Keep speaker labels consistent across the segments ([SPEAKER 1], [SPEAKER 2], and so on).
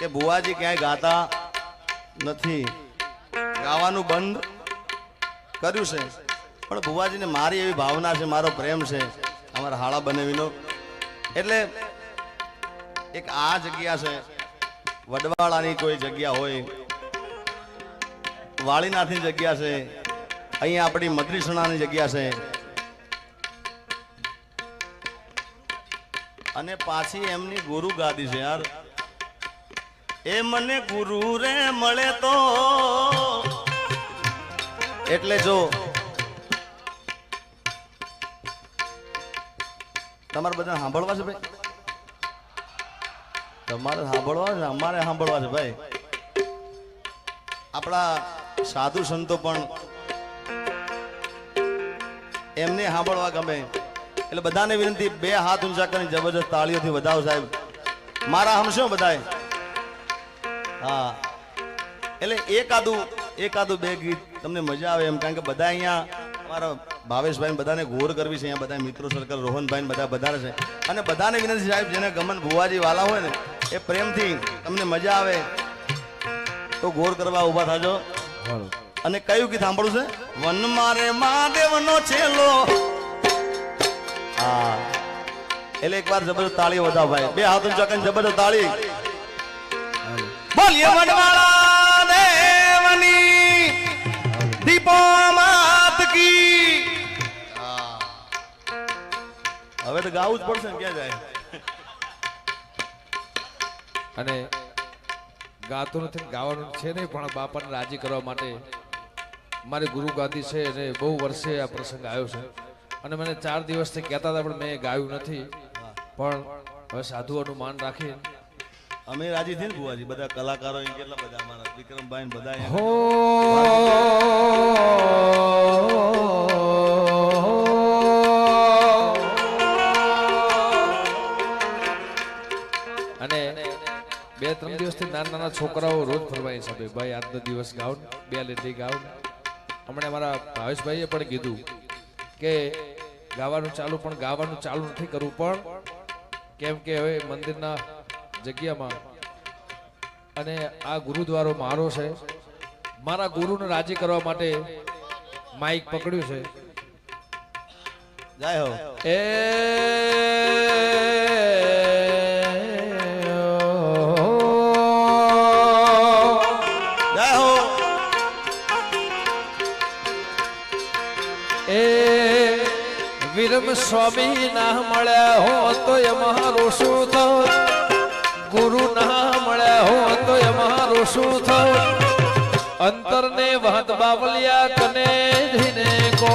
[SPEAKER 1] કે ભુવાજી ક્યાંય ગાતા નથી. ગાવાનું બંધ કર્યું છે. પણ ભુવાજીને મારી એવી ભાવના છે, મારો પ્રેમ છે, અમારા હાળા બનાવીનો. એટલે એક આ જગ્યા છે, વડવાળાની કોઈ જગ્યા હોય, વાળીનાથની જગ્યા છે, અહીંયા આપણી મદ્રીસણાની જગ્યા છે. અને પાછી એમની ગુરુ ગાદી છે યાર. એ મને ગુરુ રે મળે તો. એટલે જો, તમારે બધા સાંભળવા છે ભાઈ? તમારે સાંભળવા છે? અમારે સાંભળવા છે ભાઈ. આપણા સાધુ સંતો પણ એમને સાંભળવા ગમે. એટલે બધાને વિનંતી, બે હાથ ઊંચા કરીને જબરજસ્ત તાળીઓથી વધાવો સાહેબ. મારા હમશો બધાય. હા. એટલે એકાદું એકાદું બે ગીત તમને મજા આવે એમ, કારણ કે બધા અહીંયા અમારા ભાવેશભાઈ બધાને ઘોર કરવી છે, અહીંયા બધા મિત્રો સર્કલ રોહનભાઈ બધા બધા છે. અને બધાને વિનંતી સાહેબ, જેને ગમન ભુવાજી વાલા હોય ને, એ પ્રેમથી તમને મજા આવે. તો ઘોર કરવા ઊભા થાજો. અને કયું ગીત સાંભળવું છે? વન મારે મહાદેવનો છેલો. હા. એટલે એકવાર જબરજસ્ત તાળી વધાવ ભાઈ. બે હાથ ચકન જબરજસ્ત તાળી. બોલીએ વનવાળા દેવની દીપો માત કી હવે તો ગાવું જ પડશે ને ક્યાં જાય?
[SPEAKER 2] અને ગાતું નથી ગાવાનું છે નહીં પણ બાપાને રાજી કરવા માટે મારી ગુરુ ગાદી છે અને બહુ વર્ષે આ પ્રસંગ આવ્યો છે. અને મને ચાર દિવસથી કહેતા હતા પણ મેં ગાયું નથી. પણ હવે સાધુઓનું માન રાખી
[SPEAKER 1] અમે રાજી થઈને ભુવાજી, બધા કલાકારો કેટલા બધા અમારા, વિક્રમભાઈ ને બધા
[SPEAKER 2] અને બે, ત્રણ દિવસથી નાના નાના છોકરાઓ રોજ ફરવાય છે ભાઈ. આજનો દિવસ ગાવ બે લીટી ગાઉન. હમણાં મારા ભાવેશભાઈએ પણ કીધું કે ગાવાનું ચાલુ, પણ ગાવાનું ચાલુ નથી કરવું. પણ કેમ કે હવે મંદિરના જગ્યામાં. અને આ ગુરુદ્વારો મારો છે. મારા ગુરુને રાજી કરવા માટે માઇક પકડ્યું છે.
[SPEAKER 1] જય હો.
[SPEAKER 2] એ
[SPEAKER 1] જય હો.
[SPEAKER 2] એ વિરમ સ્વામી ના મળ્યા હો તો અમારું શું થાત ગુરુ ના મળ્યા હો તો અમારું શું થયું અંતરને વાત બાવલિયા કને ધીને કો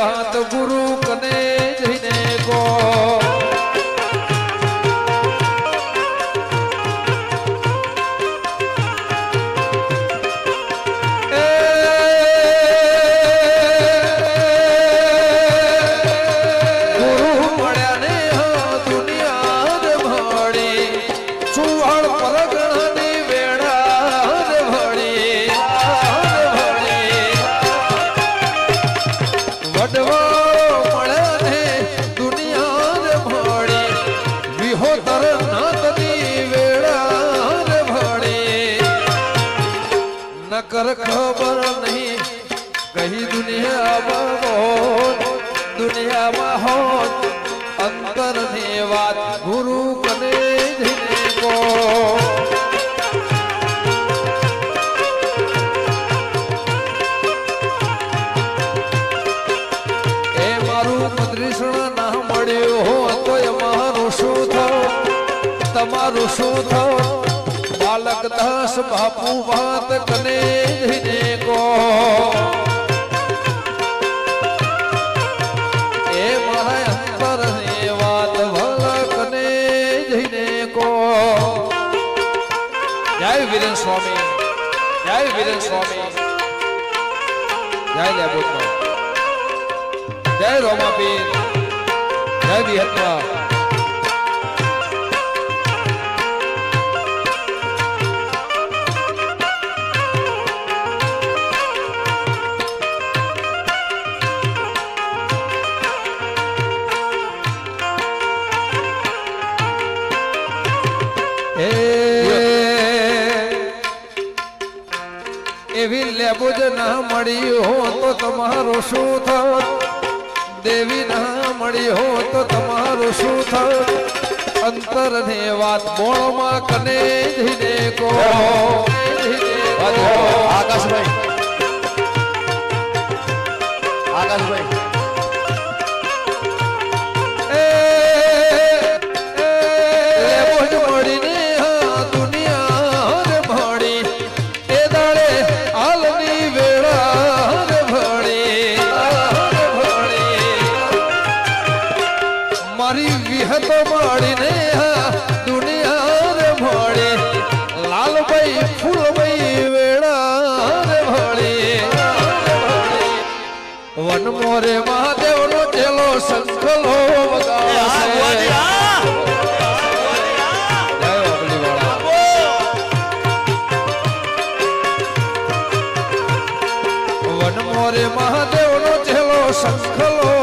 [SPEAKER 2] વાત ગુરુ કને જઈને કો ભળી વિહોતર નાતની વેળા રે ભળી નકર ખબર નહીં કહી દુનિયામાં હોત દુનિયામાં હોત. અંતરની વાત ગુરુ કને જઈને કો શું થો બાલક દાસ બાપુ વાત કને ધીને કો એ મારા અંતર ને વાત ભલકને ધીને કો જય વિરેન સ્વામી જય વિરેન સ્વામી જય લેબોતમાં જય રોમાપીર જય વિહતમાં મહેબૂજ ના મળી હો તો તમારું શું થત? દેવી ના મળી હો તો તમારું શું થત? અંતર ને વાત બોળમાં કને ધીને કો
[SPEAKER 1] આકાશભાઈ. આકાશભાઈ.
[SPEAKER 2] বলো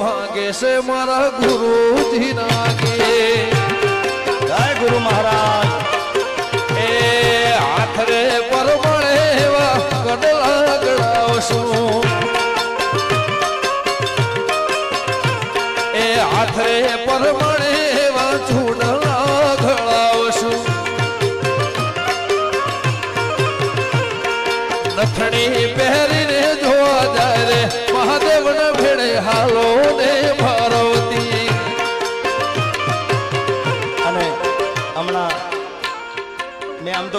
[SPEAKER 2] ભાંગે છે મારા ગુરુજી નાગે.
[SPEAKER 1] જય ગુરુ મહારાજ.
[SPEAKER 2] એ હાથરે પરમણે એવા કડલા ગળાવશું એ હાથરે પરમણે એવા ચૂડલા ગળાવશું નથણી પહેરીને જોવા જાય રે
[SPEAKER 1] મહાદેવ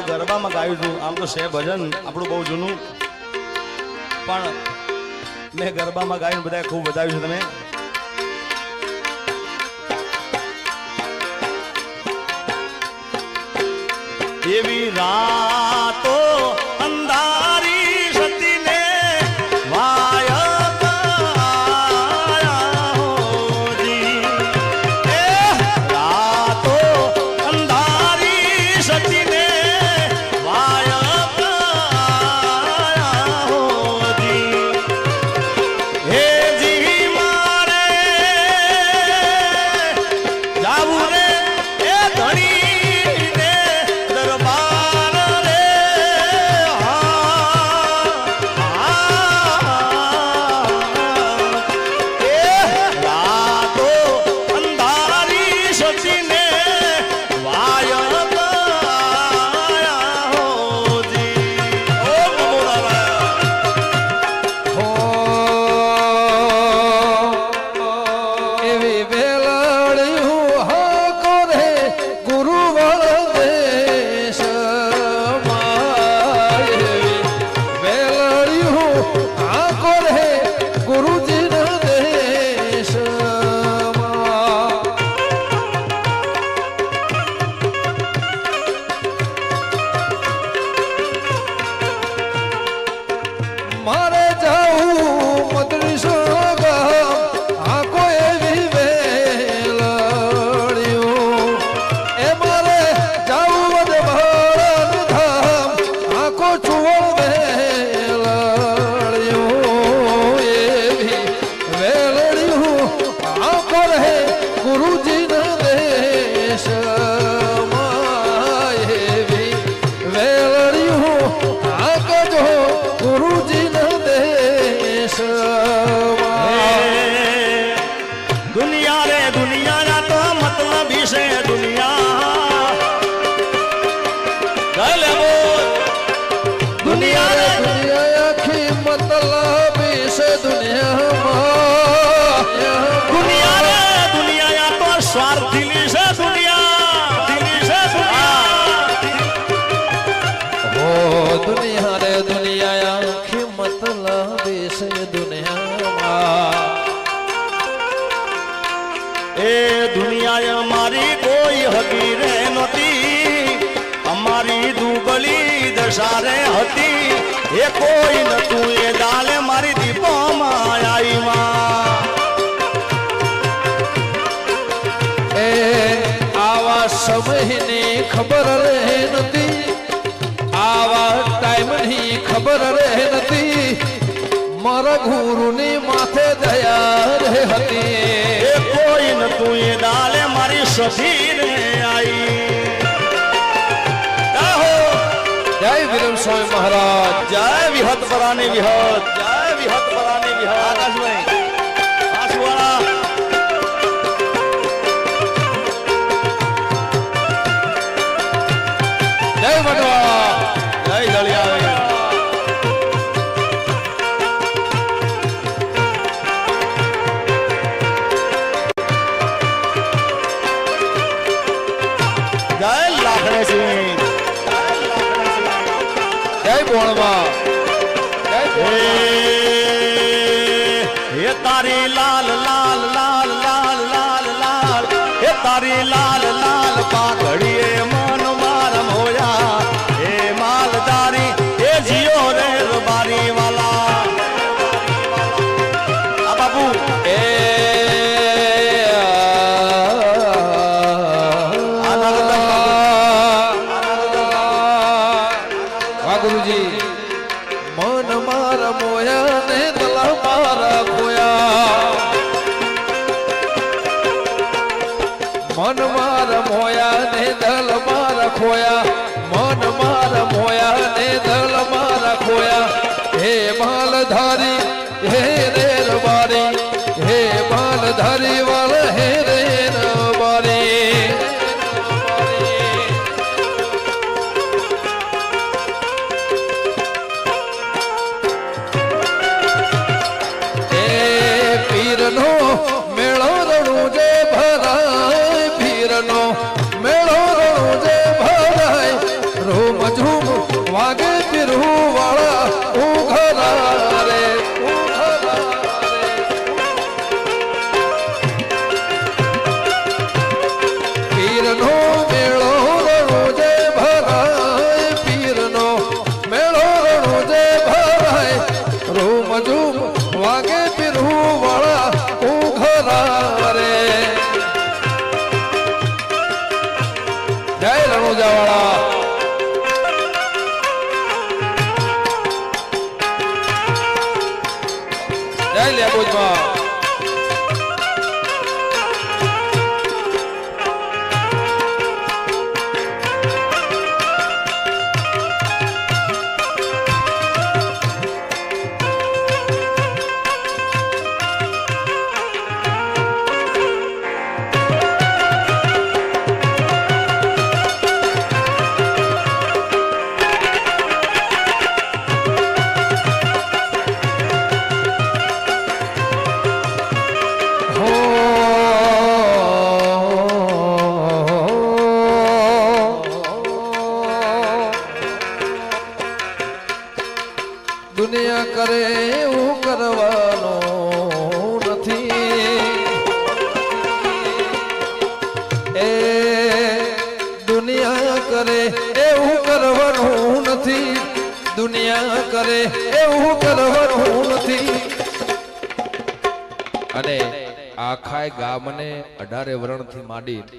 [SPEAKER 1] તો ગરબામાં ગાયું છું. આમ તો છે ભજન, આપણું બહુ જૂનું. પણ મેં ગરબામાં ગાયું બધાએ ખૂબ બતાવ્યું છે, તમે? એવી
[SPEAKER 2] રા એ દુનિયાએ મારી કોઈ હકી રે નહોતી. અમારી દુબળી દશા રે હતી. એ કોઈ નતું એ દાલે મારી દીપો માયાઈમાં
[SPEAKER 1] એ આવા સમયને ખબર રહે નથી આવા ટાઈમની ખબર રહે નથી મારા ગુરુની માથે દયા રહે હતી.
[SPEAKER 2] એ દાલે મારી સખી રે આઈ જય હો
[SPEAKER 1] જય વિરમ સ્વામી મહારાજ
[SPEAKER 2] જય વિહત પરાની વિહત જય વિહત પરાની વિહત આકાશભાઈ હે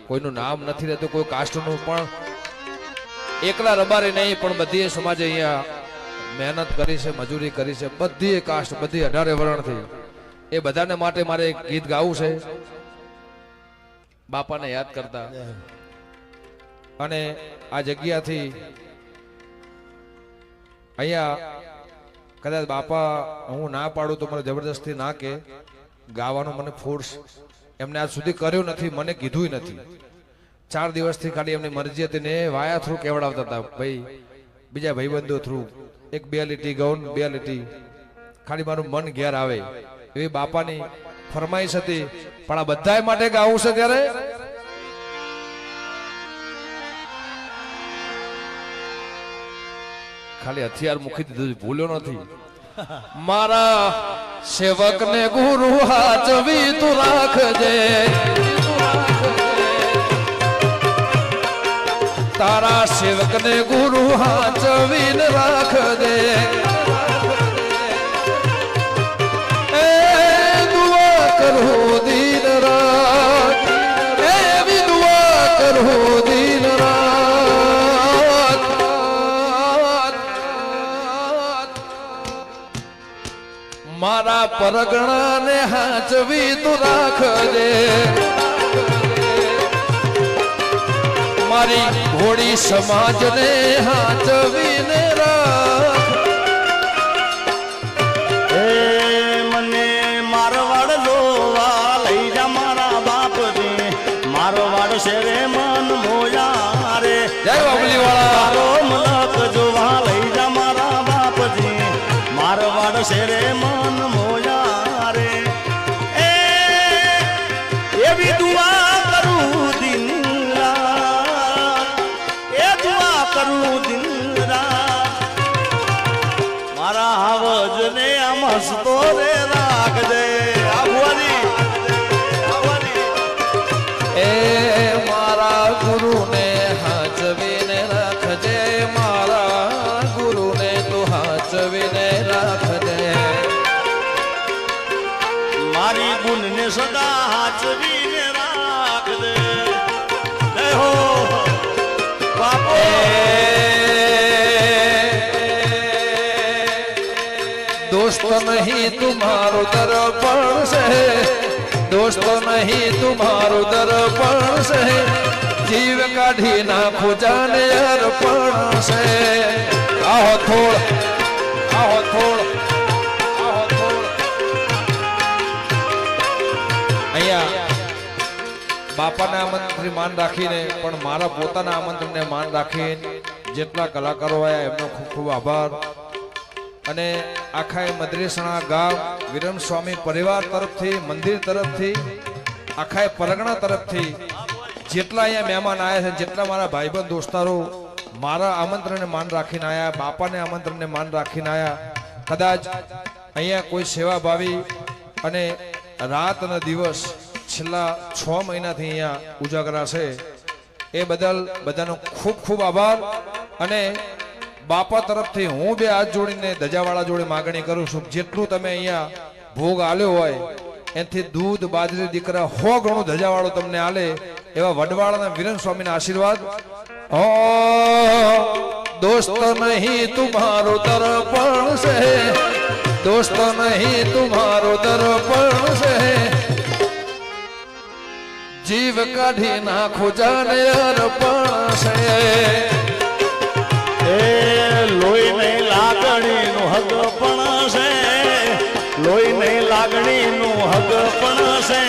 [SPEAKER 1] કોઈનું નામ નથી રહેતું, કોઈ કાસ્ટનું પણ. એકલા રબારે નહીં, પણ બધી સમાજે અહીંયા મહેનત કરી છે, મજૂરી કરી છે. બધી કાસ્ટ, બધી અઢારે વર્ણથી. એ બધાને માટે મારે એક ગીત ગાવું છે. બાપાને યાદ કરતા. અને આ જગ્યાથી અહીંયા કદાચ બાપા, હું ના પાડું તો મને જબરદસ્તી ના કે. ગાવાનું મને ફોર્સ
[SPEAKER 2] એમને આજ સુધી કર્યું નથી, મને કીધું નથી. ચાર દિવસથી ખાલી એમની મરજી હતી ને વાયા થ્રુ કેવડાવતા હતા ભાઈ, બીજા ભાઈબંધો થ્રુ. એક બે લીટી ગૌન, બે લીટી. ખાલી મારું મન ઘેર આવે. એવી બાપાની ફરમાઈશ હતી, પણ આ બધાય માટે ગાવું છે ત્યારે? ખાલી હથિયાર મૂકી દીધું ભૂલ્યો નથી. મારા સેવક ને ગુરુ હાચવી તું રાખજે. તારા સેવક ને ગુરુ હાચવીને રાખજે. પરગણા ને હાચવી તું રાખજે. મારી ઘોડી સમાજ ને હાચવીને રાખ.
[SPEAKER 1] मन ने सदा हाथ भी ने
[SPEAKER 2] राख नहीं तुम्हारो दर्पण से दोस्त नहीं तुम्हारो दर्पण से जीव का ढीना खोजान अर्पण से आओ थोड़ आओ थोड़ બાપાના આમંત્રણને માન રાખીને, પણ મારા પોતાના આમંત્રણને માન રાખીને જેટલા કલાકારો આવ્યા, એમનો ખૂબ ખૂબ આભાર. અને આખા મદ્રેસણા ગામ, વિરમ સ્વામી પરિવાર તરફથી, મંદિર તરફથી, આખા પરગણા તરફથી, જેટલા અહીંયા મહેમાન આવ્યા છે, જેટલા મારા ભાઈબંધ, દોસ્તારો, મારા આમંત્રણને માન રાખીને આવ્યા, બાપાને આમંત્રણને માન રાખીને આવ્યા. કદાચ અહીંયા કોઈ સેવાભાવી અને રાત અને દિવસ છેલ્લા છ મહિનાથી અહીંયા ઉજાગરા છે. એ બદલ બધાનો ખૂબ ખૂબ આભાર અને બાપા તરફથી હું બે હાથ જોડીને ધજાવાળા જોડે માગણી કરું છું, જેટલું તમે અહીંયા ભોગ આલ્યો હોય એથી દૂધ, બાજરી, દીકરા, હો ઘણું ધજાવાળો તમને આલે એવા વડવાળાના વિરન સ્વામીના આશીર્વાદ. ઓ દોસ્ત નહીં તુમ્હારો દર્પણ છે. દોસ્ત નહીં તુમ્હારો દર્પણ છે. જીવ કાઢી નાખો જાને અર્પણ છે.
[SPEAKER 1] એ લોહી નહીં લાગણીનું હગ પણ છે. લોહી નહીં લાગણીનું હગ પણ છે.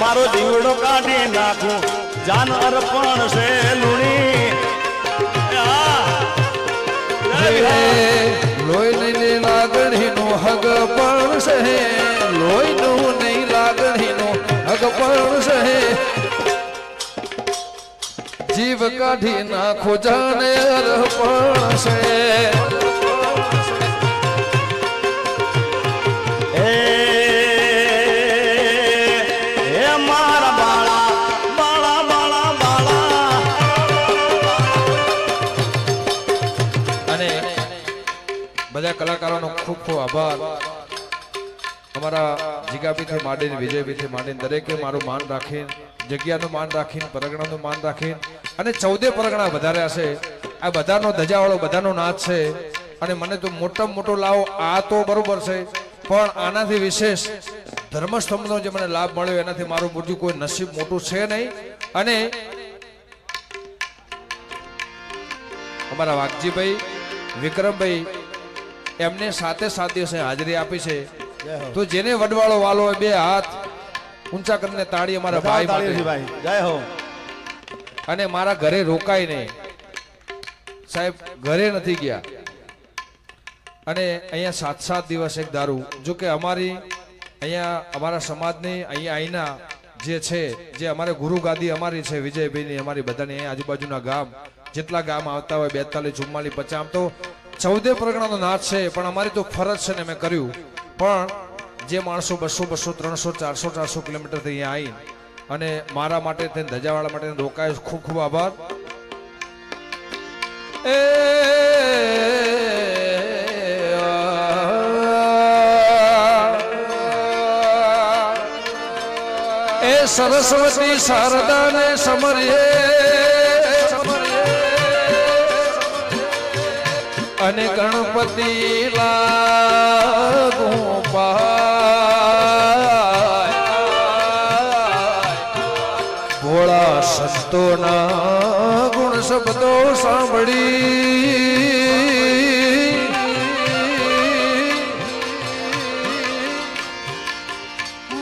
[SPEAKER 1] મારો દીવડો કાઢી નાખું જાન અર્પણ છે લુણી.
[SPEAKER 2] લોહી નહીં લાગણીનું હગ પણ છે. લોહીનું નહીં લાગણીનું હગ પણ છે. જીવ કાઢી નાખો જાને અર્પણ છે.
[SPEAKER 1] મારા બાળા બાળા બાળા બાળા.
[SPEAKER 2] અને બધા કલાકારોનો ખૂબ ખૂબ આભાર. અમારા જીગાબીથી માંડીને વિજયબીથી માંડીને દરેકે મારું માન રાખીને જગ્યાનું માન રાખીને પરગણાનું માન રાખીને અને ચૌદે પરગણા વધાર્યા છે. આ બધાનો ધજાવાળો બધાનો નાચ છે. અને મને તો મોટામાં મોટો લાવો આ તો બરોબર છે. પણ આનાથી વિશેષ ધર્મસ્તંભનો જે મને લાભ મળ્યો એનાથી મારું મોટું કોઈ નસીબ મોટું છે નહીં. અને અમારા વાઘજીભાઈ વિક્રમભાઈ એમને સાતે સાત દિવસે હાજરી આપી છે. તો જેને વડવાળો વાલો બે હાથ ઊંચા કરીને તાળી અમારા ભાઈ
[SPEAKER 1] ભાઈ. જય હો.
[SPEAKER 2] અને મારા ઘરે રોકાય નહીં. સાહેબ, ઘરે નથી ગયા. અને અહીંયા સાત સાત દિવસ એક દારૂ. જો કે અમારી, અહીંયા અમારા સમાજની અહીંયા અહીંના જે છે, જે અમારે ગુરુ ગાદી અમારી છે, વિજયભાઈની, અમારી બધાની અહીંયા આજુબાજુના ગામ, જેટલા ગામ આવતા હોય બેતાલીસ, ચુમ્માલીસ, પચાસ, આમ તો ચૌદે પ્રગણાનો નાચ છે, પણ અમારી તો ફરજ છે ને મેં કર્યું. પણ જે માણસો બસો બસો, ત્રણસો, ચારસો ચારસો કિલોમીટરથી અહીંયા આવી અને મારા માટે તેને ધજાવાળા માટે રોકાય. ખૂબ ખૂબ આભાર. એ સરસ્વતી શારદા ને સમરીએ. અને ગણપતિ લાગુ પાય સંતોના ગુણ શબ્દો સાંભળી.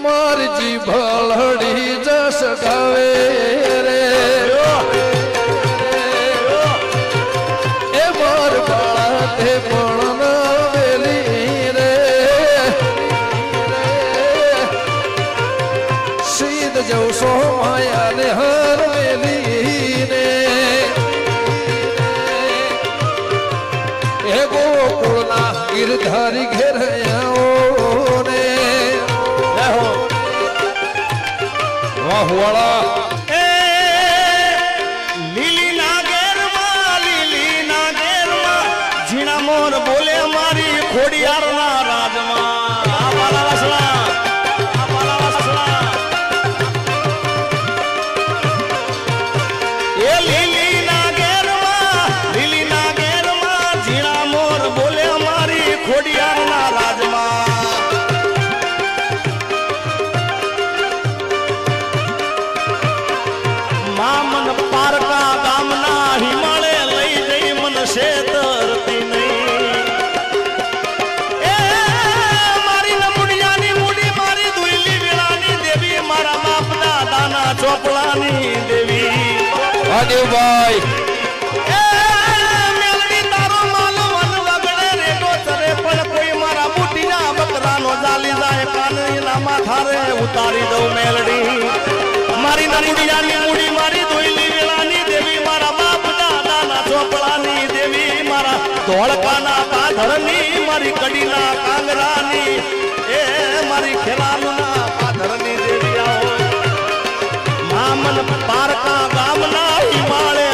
[SPEAKER 2] મારજી ભલડી જસ ગાવે. મોર
[SPEAKER 1] બોલે મારી ખોડિયારના રાજમાં. માથારે ઉતારી દઉં મેલડી. મારી નંદિયાની મૂડી મારી દોઈલી વેળાની દેવી, મારા બાપ દેવી, મારા ધોળકાના પાધરની, મારી કડીના કાંગરાની. એ, મારી ખેલાલુના પાધરની પારકા ગામના vale.